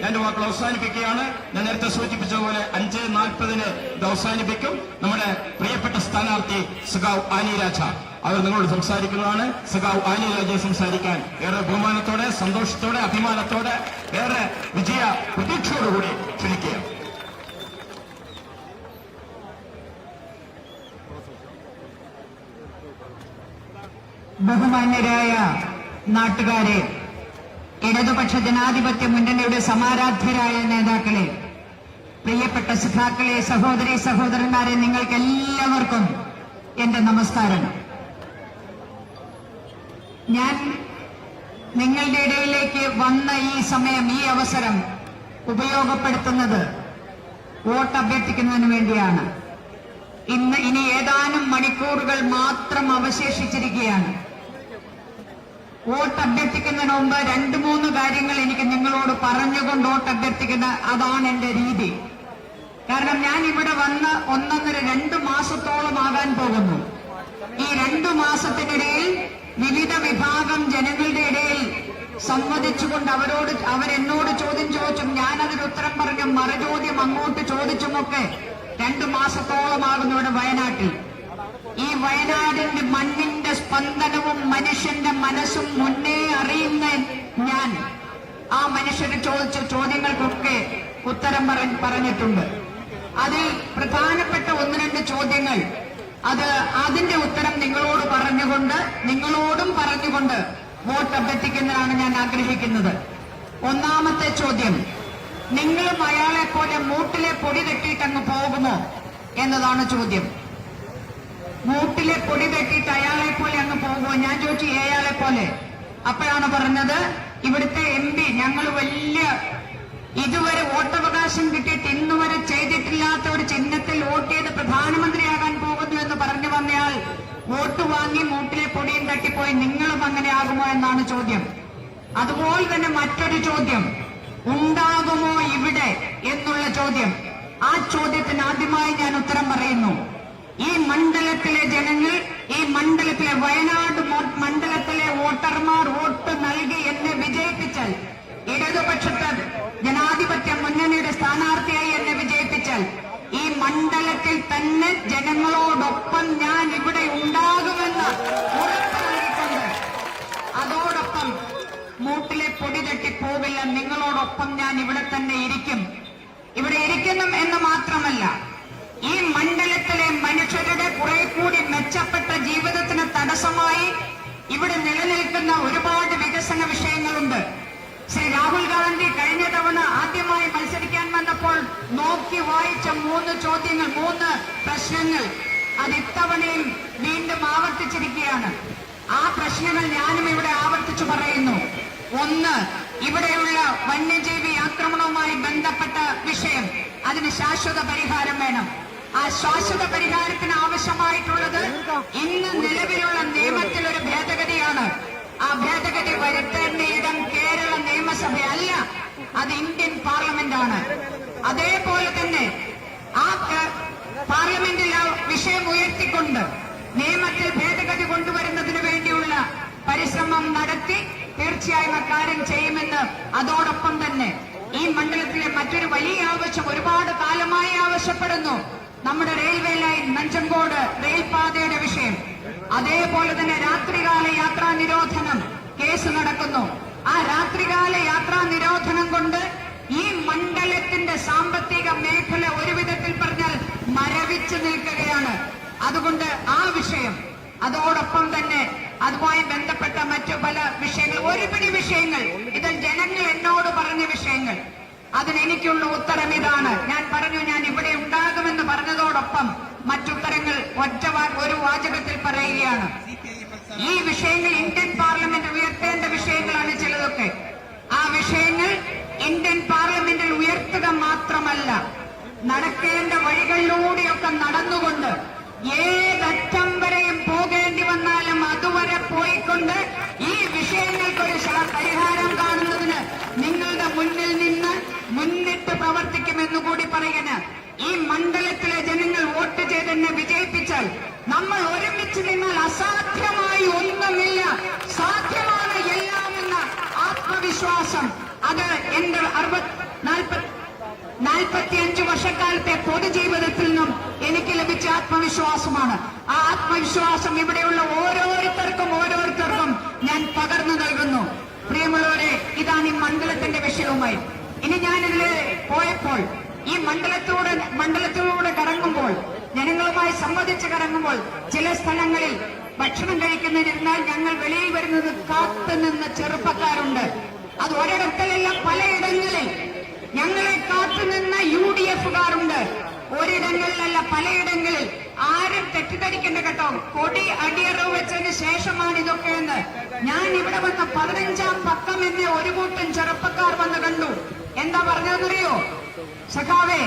ഞാൻ എന്റെ വാക്കുകൾ അവസാനിപ്പിക്കുകയാണ്. ഞാൻ നേരത്തെ സൂചിപ്പിച്ചതുപോലെ അഞ്ച് നാൽപ്പതിന് ഇത് അവസാനിപ്പിക്കും. നമ്മുടെ പ്രിയപ്പെട്ട സ്ഥാനാർത്ഥി ആനി രാജ. അവർ നിങ്ങളോട് സംസാരിക്കുന്നതാണ്. ആനി രാജയെ സംസാരിക്കാൻ ഏറെ ബഹുമാനത്തോടെ സന്തോഷത്തോടെ അഭിമാനത്തോടെ ഏറെ വിജയ പ്രതീക്ഷയോടുകൂടി ക്ഷണിക്കുക ബഹുമാന്യരായ നാട്ടുകാരെ ഇടതുപക്ഷ ജനാധിപത്യ മുന്നണിയുടെ സമാരാധ്യരായ നേതാക്കളെ പ്രിയപ്പെട്ട സുഖാക്കളെ സഹോദരി സഹോദരന്മാരെ നിങ്ങൾക്ക് എല്ലാവർക്കും എന്റെ നമസ്കാരം. ഞാൻ നിങ്ങളുടെ ഇടയിലേക്ക് വന്ന ഈ സമയം ഈ അവസരം ഉപയോഗപ്പെടുത്തുന്നത് വോട്ട് അഭ്യർത്ഥിക്കുന്നതിന് വേണ്ടിയാണ്. ഇന്ന് ഇനി ഏതാനും മണിക്കൂറുകൾ മാത്രം അവശേഷിച്ചിരിക്കുകയാണ്. വോട്ട് അഭ്യർത്ഥിക്കുന്നതിന് മുമ്പ് രണ്ട് മൂന്ന് കാര്യങ്ങൾ എനിക്ക് നിങ്ങളോട് പറഞ്ഞുകൊണ്ട് വോട്ട് അഭ്യർത്ഥിക്കുന്ന അതാണ് എന്റെ രീതി. കാരണം ഞാൻ ഇവിടെ വന്ന് ഒന്നൊന്നര രണ്ട് മാസത്തോളമാകാൻ പോകുന്നു. ഈ രണ്ടു മാസത്തിനിടയിൽ വിവിധ വിഭാഗം ജനങ്ങളുടെ ഇടയിൽ സംവദിച്ചുകൊണ്ട് അവരോട് അവരെന്നോട് ചോദ്യം ചോദിച്ചും ഞാനതിന് ഉത്തരം പറഞ്ഞും മറുചോദ്യം അങ്ങോട്ട് ചോദിച്ചുമൊക്കെ രണ്ടു മാസത്തോളമാകുന്നു ഇവിടെ വയനാട്ടിൽ. ഈ മണ്ണിന്റെ സ്പന്ദനവും മനുഷ്യന്റെ മനസ്സും മുന്നേ അറിയുന്ന ഞാൻ. ആ മനുഷ്യന് ചോദിച്ച ചോദ്യങ്ങൾക്കൊക്കെ ഉത്തരം പറ- പറഞ്ഞിട്ടുണ്ട്. അതിൽ പ്രധാനപ്പെട്ട ഒന്ന് രണ്ട് ചോദ്യങ്ങൾ. അത് അതിന്റെ ഉത്തരം നിങ്ങളോട് പറഞ്ഞുകൊണ്ട് നിങ്ങളോടും പറഞ്ഞുകൊണ്ട് വോട്ട് അഭ്യർത്ഥിക്കുന്നതാണ് ഞാൻ ആഗ്രഹിക്കുന്നത്. ഒന്നാമത്തെ ചോദ്യം നിങ്ങളും അയാളെ പോലെ മൂട്ടിലെ പൊടി തെട്ടിയിട്ടങ്ങ് പോകുമോ എന്നതാണ് ചോദ്യം. മൂട്ടിലെ പൊടി തട്ടിയിട്ട് അയാളെ പോലെ അങ്ങ് പോകുമോ ഞാൻ ചോദിച്ചു ഏയാളെ പോലെ. അപ്പോഴാണ് പറഞ്ഞത് ഇവിടുത്തെ എം പി ഞങ്ങൾ വലിയ ഇതുവരെ വോട്ടവകാശം കിട്ടിയിട്ട് ഇന്നു വരെ ചെയ്തിട്ടില്ലാത്ത ഒരു ചിഹ്നത്തിൽ വോട്ട് ചെയ്ത് പ്രധാനമന്ത്രിയാകാൻ പോകുന്നു എന്ന് പറഞ്ഞു വന്നയാൾ വോട്ട് വാങ്ങി മൂട്ടിലെ പൊടിയും തട്ടിപ്പോയി. നിങ്ങളും അങ്ങനെ ആകുമോ എന്നാണ് ചോദ്യം. അതുപോലെ തന്നെ മറ്റൊരു ചോദ്യം ഉണ്ടാകുമോ ഇവിടെ? എന്നുള്ള ചോദ്യം. ആ ചോദ്യത്തിന് ആദ്യമായി ഞാൻ ഉത്തരം പറയുന്നു. ഈ മണ്ഡലത്തിലെ ജനങ്ങൾ ഈ മണ്ഡലത്തിലെ വയനാട് മണ്ഡലത്തിലെ വോട്ടർമാർ വോട്ട് നൽകി എന്നെ വിജയിപ്പിച്ചാൽ ഇടതുപക്ഷത്ത് ജനാധിപത്യ മുന്നണിയുടെ സ്ഥാനാർത്ഥിയായി എന്നെ വിജയിപ്പിച്ചാൽ ഈ മണ്ഡലത്തിൽ തന്നെ ജനങ്ങളോടൊപ്പം ഞാൻ ഇവിടെ ഉണ്ടാകുമെന്ന് അതോടൊപ്പം മൂട്ടിലെ പൊടി തട്ടി പോവില്ല നിങ്ങളോടൊപ്പം ഞാൻ ഇവിടെ തന്നെ ഇരിക്കും. ഇവിടെ ഇരിക്കുന്നു എന്ന് മാത്രമല്ല ഈ മണ്ഡലത്തിലെ മനുഷ്യരുടെ കുറെ കൂടി മെച്ചപ്പെട്ട ജീവിതത്തിന് തടസ്സമായി ഇവിടെ നിലനിൽക്കുന്ന ഒരുപാട് വികസന വിഷയങ്ങളുണ്ട്. ശ്രീ രാഹുൽ ഗാന്ധി കഴിഞ്ഞ തവണ ആദ്യമായി മത്സരിക്കാൻ വന്നപ്പോൾ നോക്കി വായിച്ച മൂന്ന് ചോദ്യങ്ങൾ മൂന്ന് പ്രശ്നങ്ങൾ അത് ഇത്തവണയും വീണ്ടും ആവർത്തിച്ചിരിക്കുകയാണ്. ആ പ്രശ്നങ്ങൾ ഞാനും ഇവിടെ ആവർത്തിച്ചു പറയുന്നു. ഒന്ന് ഇവിടെയുള്ള വന്യജീവി ആക്രമണവുമായി ബന്ധപ്പെട്ട വിഷയം. അതിന് ശാശ്വത പരിഹാരം വേണം. ആ ശാശ്വത പരിഹാരത്തിന് ആവശ്യമായിട്ടുള്ളത് ഇന്ന് നിലവിലുള്ള നിയമത്തിൽ ഒരു ഭേദഗതിയാണ്. ആ ഭേദഗതി വരുത്തേണ്ട ഇടം കേരള നിയമസഭയല്ല അത് ഇന്ത്യൻ പാർലമെന്റ് ആണ് അതേപോലെ തന്നെ ആ പാർലമെന്റിൽ ആ വിഷയം ഉയർത്തിക്കൊണ്ട് നിയമത്തിൽ ഭേദഗതി കൊണ്ടുവരുന്നതിന് വേണ്ടിയുള്ള പരിശ്രമം നടത്തി തീർച്ചയായും അക്കാര്യം ചെയ്യുമെന്ന് അതോടൊപ്പം തന്നെ ഈ മണ്ഡലത്തിലെ മറ്റൊരു വലിയ ആവശ്യം ഒരുപാട് കാലമായി ആവശ്യപ്പെടുന്നു. നമ്മുടെ റെയിൽവേ ലൈൻ നഞ്ചങ്കോട് റെയിൽപാതയുടെ വിഷയം. അതേപോലെ തന്നെ രാത്രികാല യാത്രാ നിരോധനം കേസ് നടക്കുന്നു. ആ രാത്രികാല യാത്രാ നിരോധനം കൊണ്ട് ഈ മണ്ഡലത്തിന്റെ സാമ്പത്തിക മേഖല ഒരു വിധത്തിൽ പറഞ്ഞാൽ മരവിച്ചു നിൽക്കുകയാണ്. അതുകൊണ്ട് ആ വിഷയം അതോടൊപ്പം തന്നെ അതുമായി ബന്ധപ്പെട്ട മറ്റു പല വിഷയങ്ങൾ ഒരുപിടി വിഷയങ്ങൾ. ഇത് ജനങ്ങൾ എന്നോട് പറഞ്ഞ വിഷയങ്ങൾ. അതിനെനിക്കുള്ള ഉത്തരം ഇതാണ്. ഞാൻ പറഞ്ഞു ഞാൻ ഇവിടെ ഉണ്ടാകുമെന്ന് പറഞ്ഞതോടൊപ്പം മറ്റുത്തരങ്ങൾ ഒറ്റ ഒരു വാചകത്തിൽ പറയുകയാണ്. ഈ വിഷയങ്ങൾ ഇന്ത്യൻ പാർലമെന്റ് ഉയർത്തേണ്ട വിഷയങ്ങളാണ് ചിലതൊക്കെ. ആ വിഷയങ്ങൾ ഇന്ത്യൻ പാർലമെന്റിൽ ഉയർത്തുക മാത്രമല്ല നടക്കേണ്ട വഴികളിലൂടെയൊക്കെ നടന്നുകൊണ്ട് ഏതറ്റം വരെയും പ്രവർത്തിക്കുമെന്ന് കൂടി പറയുക ഈ മണ്ഡലത്തിലെ ജനങ്ങൾ വോട്ട് ചെയ്ത് എന്നെ വിജയിപ്പിച്ചാൽ നമ്മൾ ഒരുമിച്ച് നിന്നാൽ അസാധ്യമായി ഒന്നുമില്ല. സാധ്യമാണ് എല്ലാം എന്ന ആത്മവിശ്വാസം. അത് എന്റെ നാൽപ്പത്തിയഞ്ച് വർഷക്കാലത്തെ പൊതുജീവിതത്തിൽ നിന്നും എനിക്ക് ലഭിച്ച ആത്മവിശ്വാസമാണ്. ആ ആത്മവിശ്വാസം ഇവിടെയുള്ള ഓരോരുത്തർക്കും ഓരോരുത്തർക്കും ഞാൻ പകർന്നു നൽകുന്നു. പ്രിയമുള്ളവരെ ഇതാണ് ഈ മണ്ഡലത്തിന്റെ വിഷയവുമായി. ഇനി ഞാനിതിൽ പോയപ്പോൾ ഈ മണ്ഡലത്തിലൂടെ മണ്ഡലത്തിലൂടെ കറങ്ങുമ്പോൾ ജനങ്ങളുമായി സംവദിച്ച് കറങ്ങുമ്പോൾ ചില സ്ഥലങ്ങളിൽ ഭക്ഷണം കഴിക്കുന്നതിരുന്നാൽ ഞങ്ങൾ വെളിയിൽ വരുന്നത് കാത്തുനിന്ന ചെറുപ്പക്കാരുണ്ട്. അത് ഒരിടത്തിലല്ല പലയിടങ്ങളിൽ ഞങ്ങളെ കാത്തുനിന്ന യു ഡി എഫുകാരുണ്ട്. ഒരിടങ്ങളിലല്ല പലയിടങ്ങളിൽ ആരും തെറ്റിദ്ധരിക്കേണ്ട കേട്ടോ. കൊടി അടിയറവ് വെച്ചതിന് ശേഷമാണ് ഇതൊക്കെ എന്ന് ഞാൻ ഇവിടെ വന്ന പതിനഞ്ചാം പക്കം എന്നെ ഒരു കൂട്ടം ചെറുപ്പക്കാർ വന്ന് കണ്ടു. എന്താ പറഞ്ഞതെന്നറിയോ? സഖാവേ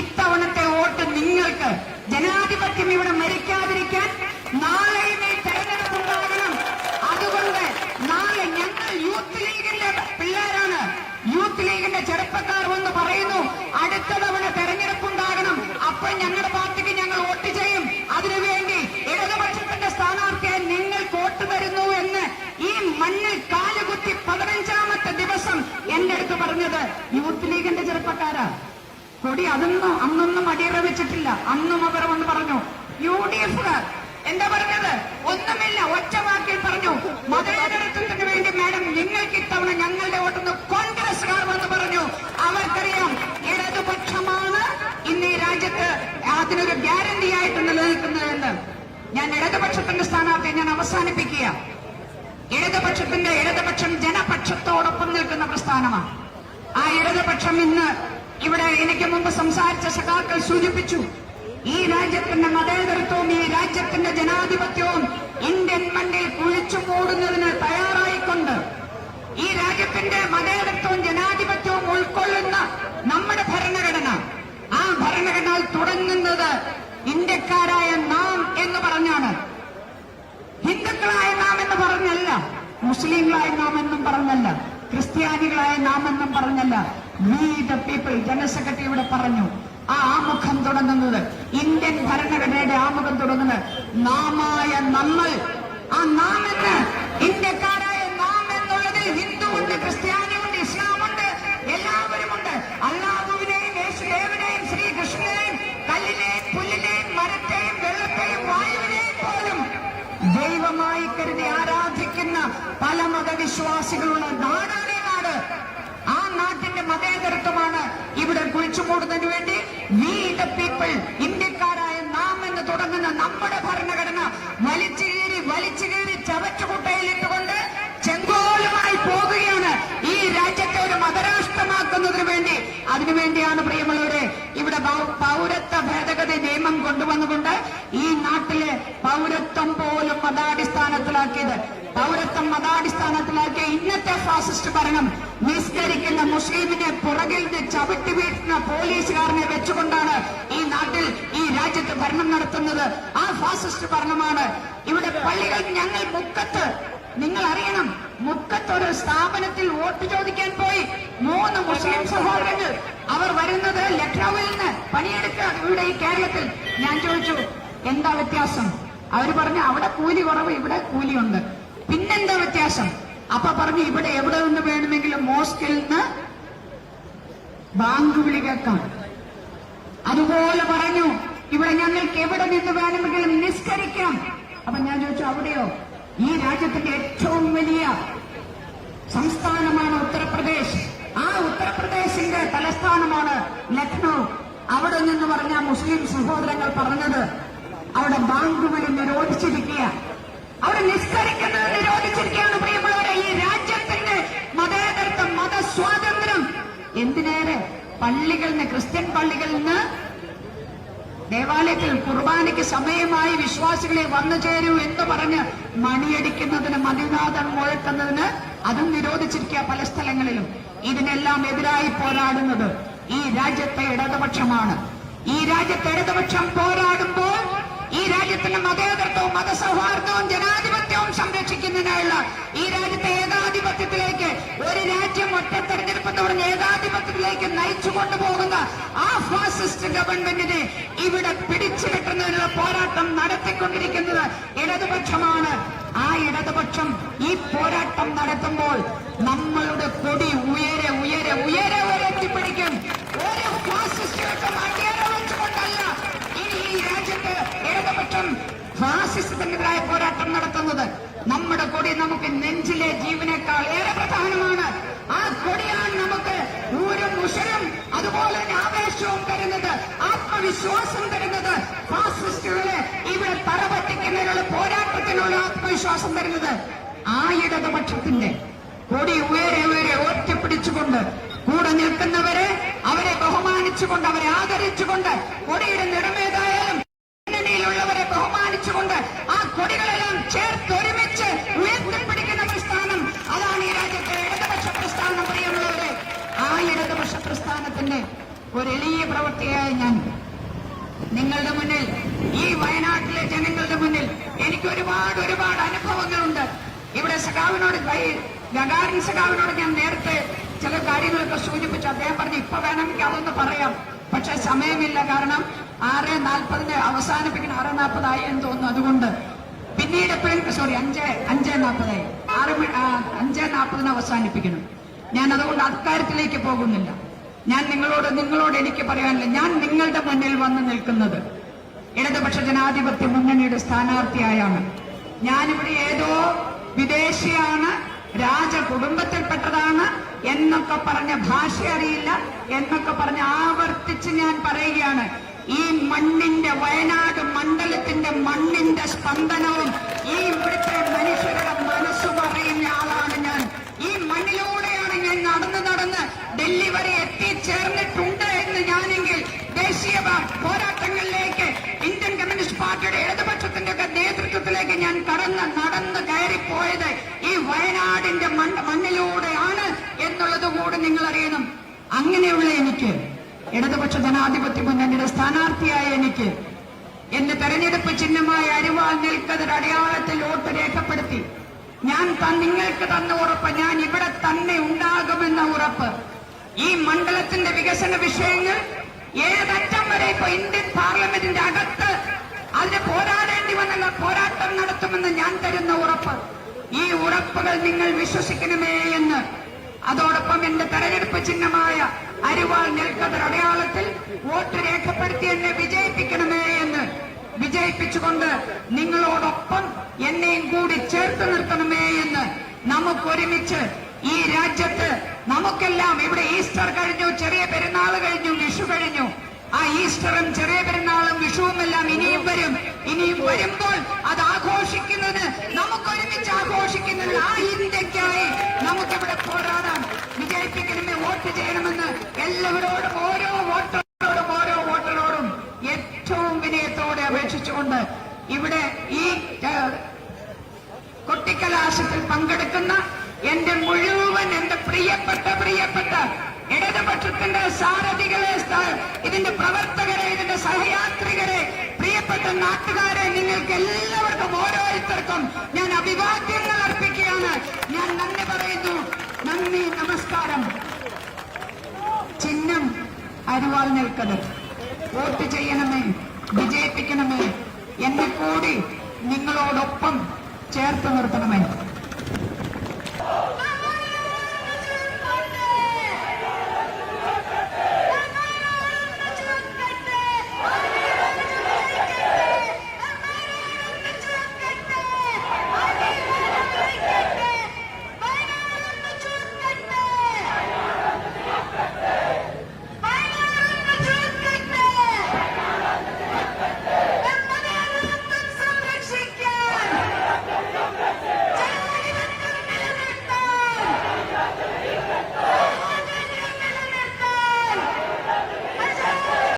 ഇത്തവണത്തെ വോട്ട് നിങ്ങൾക്ക് ജനാധിപത്യം ഇവിടെ മരിക്കാതിരിക്കാൻ നാളെ ഇനി തെരഞ്ഞെടുപ്പുണ്ടാകണം അതുകൊണ്ട് നാളെ ഞങ്ങൾ യൂത്ത് ലീഗിന്റെ പിള്ളേരാണ് യൂത്ത് ലീഗിന്റെ ചെറുപ്പക്കാർ വന്ന് പറയുന്നു അടുത്ത തവണ തെരഞ്ഞെടുപ്പുണ്ടാകണം അപ്പോൾ ഞങ്ങളുടെ പാർട്ടിക്ക് ഞങ്ങൾ വോട്ട് ചെയ്യും അതിനുവേണ്ടി ഇടതുപക്ഷത്തിന്റെ സ്ഥാനാർത്ഥിയായി നിങ്ങൾ വോട്ട് തരുന്നു എന്ന് ഈ മണ്ണിൽ കാലുകുത്തി പതിനഞ്ചാമത്തെ ദിവസം എന്റെ അടുത്ത് പറഞ്ഞത് യൂത്ത് ലീഗിന്റെ ചെറുപ്പക്കാരാ. കൊടി അതൊന്നും അന്നൊന്നും അടിയറ വെച്ചിട്ടില്ല. അന്നും അവർ വന്ന് പറഞ്ഞു യു ഡി എഫുകാർ എന്താ പറഞ്ഞത്? ഒന്നുമില്ല ഒറ്റ വാക്കിൽ പറഞ്ഞു മതേതരത്വത്തിന് വേണ്ടി മാഡം നിങ്ങൾക്ക് ഇത്തവണ ഞങ്ങളുടെ വോട്ടെന്ന് കോൺഗ്രസുകാർ വന്ന് പറഞ്ഞു. അവർക്കറിയാം ഇടതുപക്ഷമാണ് ഇന്ന് ഈ രാജ്യത്ത് അതിനൊരു ഗ്യാരണ്ടി ആയിട്ട് നിലനിൽക്കുന്നതെന്ന് ഞാൻ ഇടതുപക്ഷത്തിന്റെ സ്ഥാനാർത്ഥിയെ ഞാൻ അവസാനിപ്പിക്കുക. ഇടതുപക്ഷത്തിന്റെ ഇടതുപക്ഷം ജനപക്ഷത്തോടൊപ്പം നിൽക്കുന്ന പ്രസ്ഥാനമാണ്. ഇടതുപക്ഷം ഇന്ന് ഇവിടെ എനിക്ക് മുമ്പ് സംസാരിച്ച സഖാക്കൾ സൂചിപ്പിച്ചു ഈ രാജ്യത്തിന്റെ മതേതരത്വവും ഈ രാജ്യത്തിന്റെ ജനാധിപത്യവും ഇന്ത്യൻ മണ്ണിൽ കുഴിച്ചു മൂടുന്നതിന് തയ്യാറായിക്കൊണ്ട് ഈ രാജ്യത്തിന്റെ മതേതരത്വവും ജനാധിപത്യവും ഉൾക്കൊള്ളുന്ന നമ്മുടെ ഭരണഘടന. ആ ഭരണഘടന തുടങ്ങുന്നത് ഇന്ത്യക്കാരായ നാം എന്ന് പറഞ്ഞാണ്. ഹിന്ദുക്കളായ നാം എന്ന് പറഞ്ഞല്ല മുസ്ലിങ്ങളായ നാം എന്നും പറഞ്ഞല്ല ക്രിസ്ത്യാനികളായ നാം എന്നും പറഞ്ഞല്ല വി പീപ്പിൾ ഇവിടെ പറഞ്ഞു. ആ ആമുഖം തുടങ്ങുന്നത് ഇന്ത്യൻ ഭരണഘടനയുടെ ആമുഖം തുടങ്ങുന്നത് നാമായ നമ്മൾ. ആ നാമെന്ന് ഇന്ത്യക്കാരായ നാം എന്നുള്ളതിൽ ഹിന്ദുവുണ്ട് ക്രിസ്ത്യാനിയുണ്ട് എല്ലാവരും ഉണ്ട് അല്ലാഹുവിനെയും യേശുദേവനെയും ശ്രീകൃഷ്ണനെയും കല്ലിനെയും പുല്ലിനെയും മരത്തെയും വെള്ളത്തെയും വായുവിനെയും പോലും ദൈവമായി കരുതി ആരാധിക്കുന്ന പല മതവിശ്വാസികളുള്ള നാടാണ് നാട്ടിന്റെ മതേതരത്വമാണ് ഇവിടെ കുഴിച്ചു മൂടുന്നതിന് വേണ്ടി വി പീപ്പിൾ ഇന്ത്യക്കാരായ നാം എന്ന് തുടങ്ങുന്ന നമ്മുടെ ഭരണഘടന വലിച്ചു കീറി വലിച്ചു കീറി ചവച്ചുകുട്ടയിലിട്ടുകൊണ്ട് ചെങ്കോലുമായി പോകുകയാണ് ഈ രാജ്യത്തെ ഒരു മതരാഷ്ട്രമാക്കുന്നതിന് വേണ്ടി. അതിനുവേണ്ടിയാണ് പ്രിയമുള്ളവരെ ഇവിടെ പൗരത്വ ഭേദഗതി നിയമം കൊണ്ടുവന്നുകൊണ്ട് ഈ നാട്ടിലെ പൗരത്വം പോലും മതാടിസ്ഥാനത്തിലാക്കിയത് പൗരത്വം മതാടിസ്ഥാനത്തിലാക്കിയ ഇന്നത്തെ ഫാസിസ്റ്റ് ഭരണം നിസ്കരിക്കുന്ന മുസ്ലിമിനെ പുറകിൽ നിന്ന് ചവിട്ടി വീഴ്ത്തുന്ന പോലീസുകാരനെ വെച്ചുകൊണ്ടാണ് ഈ നാട്ടിൽ ഈ രാജ്യത്ത് ഭരണം നടത്തുന്നത്. ആ ഫാസിസ്റ്റ് ഭരണമാണ്. ഇവിടെ പള്ളികൾ ഞങ്ങൾ മുക്കത്ത് നിങ്ങൾ അറിയണം മുക്കത്തൊരു സ്ഥാപനത്തിൽ വോട്ട് ചോദിക്കാൻ പോയി. മൂന്ന് മുസ്ലിം സഹോദരങ്ങൾ അവർ വരുന്നത് ലക്നൌവിൽ നിന്ന് പണിയെടുക്കുക ഇവിടെ ഈ കേരളത്തിൽ. ഞാൻ ചോദിച്ചു എന്താ വ്യത്യാസം? അവർ പറഞ്ഞു അവിടെ കൂലി കുറവ് ഇവിടെ കൂലിയുണ്ട്. പിന്നെന്താ വ്യത്യാസം? അപ്പൊ പറഞ്ഞു ഇവിടെ എവിടെ നിന്ന് വേണമെങ്കിലും മോസ്കിൽ നിന്ന് ബാങ്ക് വിളി കേൾക്കാം. അതുപോലെ പറഞ്ഞു ഇവിടെ ഞങ്ങൾക്ക് എവിടെ നിന്ന് വേണമെങ്കിലും നിസ്കരിക്കാം. അപ്പൊ ഞാൻ ചോദിച്ചു അവിടെയോ? ഈ രാജ്യത്തിന്റെ ഏറ്റവും വലിയ സംസ്ഥാനമാണ് ഉത്തർപ്രദേശ്. ആ ഉത്തർപ്രദേശിന്റെ തലസ്ഥാനമാണ് ലക്നൗ. അവിടെ നിന്ന് പറഞ്ഞ മുസ്ലിം സഹോദരങ്ങൾ പറഞ്ഞത് അവിടെ ബാങ്ക് വിളി നിരോധിച്ചിരിക്കുക അവിടെ നിസ്കരിക്കുന്നത് നിരോധിച്ചിരിക്കുകയാണ് പ്രിയമുള്ളവരെ. ഈ രാജ്യത്തിന്റെ മതേതരത്വം മതസ്വാതന്ത്ര്യം എന്തിനേറെ പള്ളികളിൽ നിന്ന് ക്രിസ്ത്യൻ പള്ളികളിൽ നിന്ന് ദേവാലയത്തിൽ കുർബാനയ്ക്ക് സമയമായി വിശ്വാസികളെ വന്നു ചേരൂ എന്ന് പറഞ്ഞ് മണിയടിക്കുന്നതിന് മതിനാഥം മുഴക്കുന്നതിന് അതും നിരോധിച്ചിരിക്കുക പല സ്ഥലങ്ങളിലും. ഇതിനെല്ലാം എതിരായി പോരാടുന്നത് ഈ രാജ്യത്തെ ഇടതുപക്ഷമാണ്. ഈ രാജ്യത്തെ ഇടതുപക്ഷം പോരാടുമ്പോൾ ഈ രാജ്യത്തിന്റെ മതേതൃത്വവും മതസൗഹാർദ്ദവും ജനാധിപത്യവും സംരക്ഷിക്കുന്നതിനായുള്ള ഈ രാജ്യത്തെ ഏകാധിപത്യത്തിലേക്ക് ഒരു രാജ്യം ഒറ്റ തെരഞ്ഞെടുപ്പ് എന്ന് പറഞ്ഞ ഏകാധിപത്യത്തിലേക്ക് നയിച്ചു കൊണ്ടുപോകുന്ന ആ ഫാസിസ്റ്റ് ഗവൺമെന്റിനെ ഇവിടെ പിടിച്ചു കെട്ടുന്നതിനുള്ള പോരാട്ടം നടത്തിക്കൊണ്ടിരിക്കുന്നത് ഇടതുപക്ഷമാണ്. ആ ഇടതുപക്ഷം ഈ പോരാട്ടം നടത്തുമ്പോൾ നമ്മളുടെ കൊടി ഉയരെ ഉയരെ ഉയരെ എത്തിപ്പിടിക്കും ഒരു ഫാസിസ്റ്റ് ശക്തമായ പോരാട്ടം നടത്തുന്നത്. നമ്മുടെ കൊടി നമുക്ക് നെഞ്ചിലെ ജീവനേക്കാൾ ഏറെ പ്രധാനമാണ്. ആ കൊടിയാണ് നമുക്ക് ഊരും ഉഷരും അതുപോലെ തന്നെ ആവേശവും തരുന്നത് ആത്മവിശ്വാസം തരുന്നത്. ഫാസിസ്റ്റുകളെ ഇവിടെ തറപറ്റിക്കുന്നതിനുള്ള പോരാട്ടത്തിനുള്ള ആത്മവിശ്വാസം തരുന്നത്. ആ ഇടതുപക്ഷത്തിന്റെ കൊടി ഉയരെ ഉയരെ ഒറ്റപ്പിടിച്ചുകൊണ്ട് കൂടെ നിൽക്കുന്നവരെ അവരെ ബഹുമാനിച്ചുകൊണ്ട് അവരെ ആദരിച്ചുകൊണ്ട് കൊടിയുടെ നിറമേതായാലും മുന്നണിയിലുള്ളവരെ ബഹുമാനിച്ചുകൊണ്ട് ആ കൊടികളെല്ലാം ചേർത്തൊരുമിച്ച് ഉയർത്തിപ്പിടിക്കുന്ന പ്രസ്ഥാനം അതാണ് ഈ രാജ്യത്തെ ഇടതുപക്ഷ പ്രസ്ഥാനം പ്രിയമുള്ളവരെ ആ ഇടതുപക്ഷ പ്രസ്ഥാനത്തിന്റെ ഒരു എളിയ പ്രവൃത്തിയായ ഞാൻ. നിങ്ങളുടെ മുന്നിൽ ഈ വയനാട്ടിലെ ജനങ്ങളുടെ മുന്നിൽ എനിക്ക് ഒരുപാട് ഒരുപാട് അനുഭവങ്ങളുണ്ട്. ഇവിടെ സഖാവിനോട് ഗഗാറിൻ സഖാവിനോട് ഞാൻ നേരത്തെ ചില കാര്യങ്ങളൊക്കെ സൂചിപ്പിച്ചു. അദ്ദേഹം പറഞ്ഞു ഇപ്പൊ വേണമെങ്കിൽ അതൊന്ന് പറയാം. പക്ഷെ സമയമില്ല. കാരണം ആറ് നാൽപ്പതിന് അവസാനിപ്പിക്കണം. ആറ് നാൽപ്പതായി എന്ന് തോന്നുന്നു. അതുകൊണ്ട് പിന്നീട് എപ്പോഴും സോറി അഞ്ച് അഞ്ച് നാൽപ്പതായി. ആറ് അഞ്ച് നാൽപ്പതിന് അവസാനിപ്പിക്കണം. ഞാൻ അതുകൊണ്ട് അക്കാര്യത്തിലേക്ക് പോകുന്നില്ല. ഞാൻ നിങ്ങളോട് നിങ്ങളോട് എനിക്ക് പറയാനില്ല. ഞാൻ നിങ്ങളുടെ മുന്നിൽ വന്ന് നിൽക്കുന്നത് ഇടതുപക്ഷ ജനാധിപത്യ മുന്നണിയുടെ സ്ഥാനാർത്ഥിയായാണ്. ഞാനിവിടെ ഏതോ വിദേശിയാണ് രാജകുടുംബത്തിൽപ്പെട്ടതാണ് എന്നൊക്കെ പറഞ്ഞ ഭാഷ അറിയില്ല എന്നൊക്കെ പറഞ്ഞ് ആവർത്തിച്ച് ഞാൻ പറയുകയാണ്. ഈ മണ്ണിന്റെ വയനാട് മണ്ഡലത്തിന്റെ മണ്ണിന്റെ സ്പന്ദനവും ഈ ഇവിടുത്തെ മനുഷ്യരുടെ മനസ്സും അറിയുന്ന ആളാണ് ഞാൻ ഈ മണ്ണിലൂടെയാണ് ഞാൻ നടന്ന് നടന്ന് ഡൽഹി വരെ എത്തിച്ചേർന്നിട്ടുണ്ട് എന്ന് ഞാനെങ്കിൽ ദേശീയ പ- പോരാട്ടങ്ങളിലേക്ക് ഇന്ത്യൻ കമ്മ്യൂണിസ്റ്റ് പാർട്ടിയുടെ ഇടതുപക്ഷത്തിന്റെ ഒക്കെ നേതൃത്വത്തിലേക്ക് ഞാൻ കടന്ന് നടന്ന് കയറിപ്പോയത് ഈ വയനാടിന്റെ മണ്ണ് മണ്ണിലൂടെയാണ് എന്നുള്ളത് കൂടെ നിങ്ങൾ അറിയണം അങ്ങനെയുള്ള എനിക്ക് ഇടതുപക്ഷ ജനാധിപത്യ മുന്നണിയുടെ സ്ഥാനാർത്ഥിയായ എനിക്ക് എന്റെ തെരഞ്ഞെടുപ്പ് ചിഹ്നമായ അരിവാൾ നിൽക്കതൊരു അടയാളത്തിൽ വോട്ട് രേഖപ്പെടുത്തി. ഞാൻ നിങ്ങൾക്ക് തന്ന ഉറപ്പ് ഞാൻ ഇവിടെ തന്നെ ഉണ്ടാകുമെന്ന ഉറപ്പ്. ഈ മണ്ഡലത്തിന്റെ വികസന വിഷയങ്ങൾ ഏതറ്റം വരെ ഇപ്പൊ ഇന്ത്യൻ പാർലമെന്റിന്റെ അകത്ത് അതിന് പോരാടേണ്ടി വന്നുള്ള പോരാട്ടം നടത്തുമെന്ന് ഞാൻ തരുന്ന ഉറപ്പ്. ഈ ഉറപ്പുകൾ നിങ്ങൾ വിശ്വസിക്കണമേ എന്ന്. അതോടൊപ്പം എന്റെ തെരഞ്ഞെടുപ്പ് ചിഹ്നമായ അരിവാൾ നെൽക്കതർ അടയാളത്തിൽ വോട്ട് രേഖപ്പെടുത്തി എന്നെ വിജയിപ്പിക്കണമേ എന്ന്. വിജയിപ്പിച്ചുകൊണ്ട് നിങ്ങളോടൊപ്പം എന്നെയും കൂടി ചേർത്ത് നിർത്തണമേ എന്ന്. നമുക്കൊരുമിച്ച് ഈ രാജ്യത്ത് നമുക്കെല്ലാം ഇവിടെ ഈസ്റ്റർ കഴിഞ്ഞു ചെറിയ പെരുന്നാൾ കഴിഞ്ഞു വിഷു കഴിഞ്ഞു. ആ ഈസ്റ്ററും ചെറിയ പെരുന്നാളും വിഷുവും എല്ലാം ഇനിയും വരും. ഇനിയും വരുമ്പോൾ അത് ആഘോഷിക്കുന്നത് നമുക്കൊരുമിച്ച് ആഘോഷിക്കുന്നത് ആ ഇന്ത്യക്കായി നമുക്കിവിടെ പോരാടാം. വിജയിപ്പിക്കണമേ വോട്ട് ചെയ്യണമെന്ന് എല്ലാവരോടും ഓരോ വോട്ടറോടും ഓരോ വോട്ടറോടും ഏറ്റവും വിനയത്തോടെ അപേക്ഷിച്ചുകൊണ്ട് ഇവിടെ ഈ കൊട്ടിക്കലാശത്തിൽ പങ്കെടുക്കുന്ന എന്റെ മുഴുവൻ എന്റെ പ്രിയപ്പെട്ട പ്രിയപ്പെട്ട ഇടതുപക്ഷത്തിന്റെ സാരഥികളെ ഇതിന്റെ പ്രവർത്തകരെ ഇതിന്റെ സഹയാത്രികരെ പ്രിയപ്പെട്ട നാട്ടുകാരെ നിങ്ങൾക്ക് എല്ലാവർക്കും ഓരോരുത്തർക്കും ഞാൻ അഭിവാദ്യങ്ങൾ അർപ്പിക്കുകയാണ്. ഞാൻ നന്ദി പറയുന്നു. നന്ദി നമസ്കാരം. ചിഹ്നം അരുവാൾ നിൽക്കത് വോട്ട് ചെയ്യണമേ വിജയിപ്പിക്കണമേ. എന്നെ കൂടി നിങ്ങളോടൊപ്പം ചേർത്ത് നിർത്തണമേ.